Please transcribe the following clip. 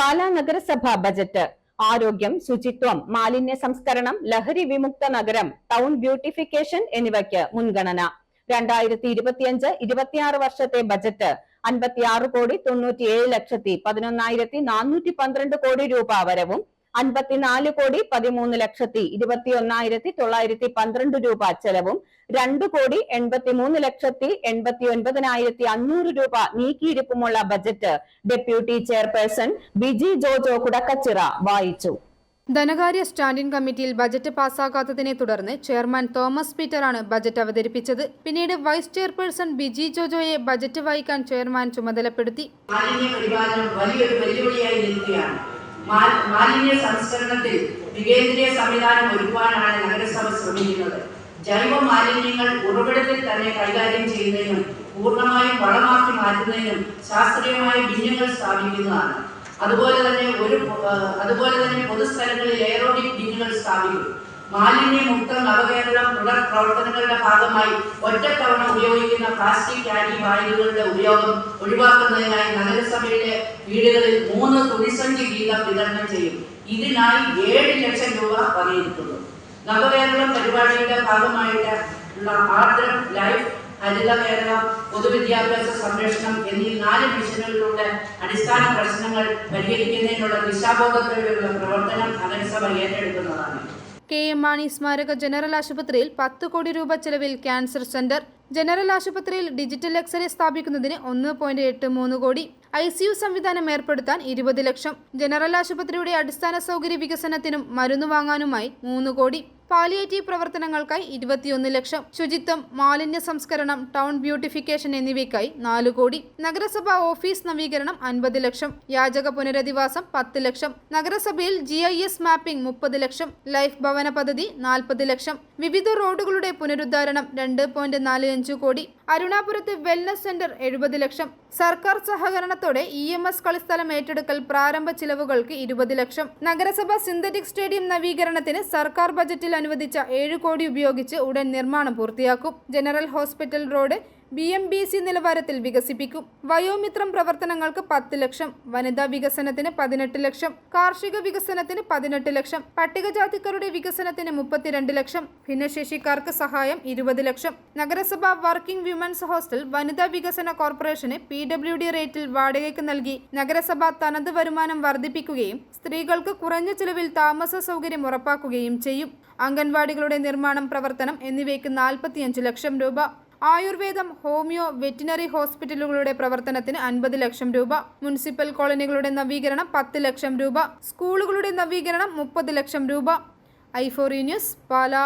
പാലാ നഗരസഭ ബജറ്റ്. ആരോഗ്യം ശുചിത്വം മാലിന്യ സംസ്കരണം ലഹരി വിമുക്ത നഗരം ടൗൺ ബ്യൂട്ടിഫിക്കേഷൻ എന്നിവയ്ക്ക് മുൻഗണന. രണ്ടായിരത്തി ഇരുപത്തിയഞ്ച് ഇരുപത്തിയാറ് വർഷത്തെ ബജറ്റ് അൻപത്തിയാറ് കോടി തൊണ്ണൂറ്റിയേഴ് ലക്ഷത്തി പതിനൊന്നായിരത്തി നാനൂറ്റി പന്ത്രണ്ട് കോടി രൂപ വരവും അൻപത്തിനാല് കോടി പതിമൂന്ന് ലക്ഷത്തി ഇരുപത്തി ഒന്നായിരത്തി തൊള്ളായിരത്തി പന്ത്രണ്ട് രൂപ ചെലവും രണ്ടു കോടി എൺപത്തിമൂന്ന് ലക്ഷത്തി എൺപത്തി ഒൻപതിനായിരത്തി അഞ്ഞൂറ് രൂപ നീക്കിയിരിപ്പുമുള്ള budget deputy chairperson Biji Jojo Kudakkachira വായിച്ചു. ധനകാര്യ സ്റ്റാൻഡിംഗ് കമ്മിറ്റിയിൽ ബജറ്റ് പാസ്സാക്കാത്തതിനെ തുടർന്ന് ചെയർമാൻ തോമസ് പീറ്ററാണ് ബജറ്റ് അവതരിപ്പിച്ചത്. പിന്നീട് വൈസ് ചെയർപേഴ്സൺ ബിജി ജോജോയെ ബജറ്റ് വായിക്കാൻ ചെയർമാൻ ചുമതലപ്പെടുത്തി. വലിയൊരു വെല്ലുവിളിയായി നിൽക്കുകയാണ്. മാലിന്യ സംസ്കരണത്തിൽ വികേന്ദ്രീയ സംവിധാനം ഒരുക്കുവാനാണ് നഗരസഭ ശ്രമിക്കുന്നത്. ജൈവ മാലിന്യങ്ങൾ ഉറവിടത്തിൽ തന്നെ കൈകാര്യം ചെയ്യുന്നതിനും പൂർണമായും വളമാക്കി മാറ്റുന്നതിനും ശാസ്ത്രീയമായ ബിന്നുകൾ സ്ഥാപിക്കുന്നതാണ്. അതുപോലെ തന്നെ ഒരു അതുപോലെ തന്നെ പൊതുസ്ഥലങ്ങളിൽ എയറോബിക് ബിന്നുകൾ സ്ഥാപിക്കും. മാലിന്യമുക്ത നവകേരള പ്രവർത്തനങ്ങളുടെ ഭാഗമായി ഒറ്റത്തവണ ഉപയോഗിക്കുന്ന പ്ലാസ്റ്റിക് ക്യാരി ബാഗുകളുടെ ഉപയോഗം ഒഴിവാക്കുന്നതിനായി നഗരസഭയിലെ വീടുകളിൽ മൂന്ന് തുണിസഞ്ചി വീതം വിതരണം ചെയ്യും. ഇതിനായി ഏഴ് ലക്ഷം രൂപ വകയിരുത്തുന്നു. നവകേരളം പരിപാടിയുടെ ഭാഗമായിട്ട് ആർദ്രം ലൈഫ് ഹരിത കേരളം പൊതുവിദ്യാഭ്യാസ സംരക്ഷണം എന്നീ നാല് മിഷനുകളിലൂടെ അടിസ്ഥാന പ്രശ്നങ്ങൾ പരിഹരിക്കുന്നതിനുള്ള ദിശാബോധത്തിലുള്ള പ്രവർത്തനം നഗരസഭ ഏറ്റെടുക്കുന്നതാണ്. കെ എം മാണി സ്മാരക ജനറൽ ആശുപത്രിയിൽ പത്ത് കോടി രൂപ ചെലവിൽ ക്യാൻസർ സെന്റർ. ജനറൽ ആശുപത്രിയിൽ ഡിജിറ്റൽ എക്സ്റേ സ്ഥാപിക്കുന്നതിന് ഒന്ന് പോയിന്റ് എട്ട് മൂന്ന് കോടി. ഐ സി യു സംവിധാനം ഏർപ്പെടുത്താൻ ഇരുപത് ലക്ഷം. ജനറൽ ആശുപത്രിയുടെ അടിസ്ഥാന സൗകര്യ വികസനത്തിനും മരുന്ന് വാങ്ങാനുമായി മൂന്ന് കോടി. പാലിയേറ്റീവ് പ്രവർത്തനങ്ങൾക്കായി ഇരുപത്തിയൊന്ന് ലക്ഷം ശുചിത്വം മാലിന്യ സംസ്കരണം ടൗൺ ബ്യൂട്ടിഫിക്കേഷൻ എന്നിവയ്ക്കായി നാല് കോടി നഗരസഭാ ഓഫീസ് നവീകരണം അൻപത് ലക്ഷം യാചക പുനരധിവാസം പത്ത് ലക്ഷം നഗരസഭയിൽ ജി ഐ എസ് മാപ്പിംഗ് മുപ്പത് ലക്ഷം ലൈഫ് ഭവന പദ്ധതി നാൽപ്പത് ലക്ഷം വിവിധ റോഡുകളുടെ പുനരുദ്ധാരണം രണ്ട് പോയിന്റ് നാല് അഞ്ച് കോടി അരുണാപുരത്ത് വെൽനസ് സെന്റർ എഴുപത് ലക്ഷം. സർക്കാർ സഹകരണത്തോടെ ഇ എം എസ് കളിസ്ഥലം ഏറ്റെടുക്കൽ പ്രാരംഭ ചിലവുകൾക്ക് ഇരുപത് ലക്ഷം. നഗരസഭ സിന്തറ്റിക് സ്റ്റേഡിയം നവീകരണത്തിന് സർക്കാർ ബജറ്റിൽ അനുവദിച്ച ഏഴ് കോടി ഉപയോഗിച്ച് ഉടൻ നിർമ്മാണം പൂർത്തിയാക്കും. General hospital road B M B C നിലവാരത്തിൽ വികസിപ്പിക്കും. വയോമിത്രം പ്രവർത്തനങ്ങൾക്ക് പത്ത് ലക്ഷം വനിതാ വികസനത്തിന് പതിനെട്ട് ലക്ഷം കാർഷിക വികസനത്തിന് പതിനെട്ട് ലക്ഷം പട്ടികജാതിക്കാരുടെ വികസനത്തിന് മുപ്പത്തിരണ്ട് ലക്ഷം ഭിന്നശേഷിക്കാർക്ക് സഹായം ഇരുപത് ലക്ഷം. നഗരസഭ വർക്കിംഗ് വിമൻസ് ഹോസ്റ്റൽ വനിതാ വികസന കോർപ്പറേഷന് പി ഡബ്ല്യു ഡി റേറ്റിൽ വാടകയ്ക്ക് നൽകി. നഗരസഭ തനത് വരുമാനം വർദ്ധിപ്പിക്കുകയും സ്ത്രീകൾക്ക് കുറഞ്ഞ ചിലവിൽ താമസ സൗകര്യം ഉറപ്പാക്കുകയും ചെയ്യും. അംഗൻവാടികളുടെ നിർമ്മാണം പ്രവർത്തനം എന്നിവയ്ക്ക് നാൽപ്പത്തിയഞ്ച് ലക്ഷം രൂപ. ആയുർവേദം ഹോമിയോ വെറ്റിനറി ഹോസ്പിറ്റലുകളുടെ പ്രവർത്തനത്തിന് അൻപത് ലക്ഷം രൂപ മുനിസിപ്പൽ കോളനികളുടെ നവീകരണം പത്ത് ലക്ഷം രൂപ സ്കൂളുകളുടെ നവീകരണം മുപ്പത് ലക്ഷം രൂപ. ഐഫോറി ന്യൂസ് പാലാ.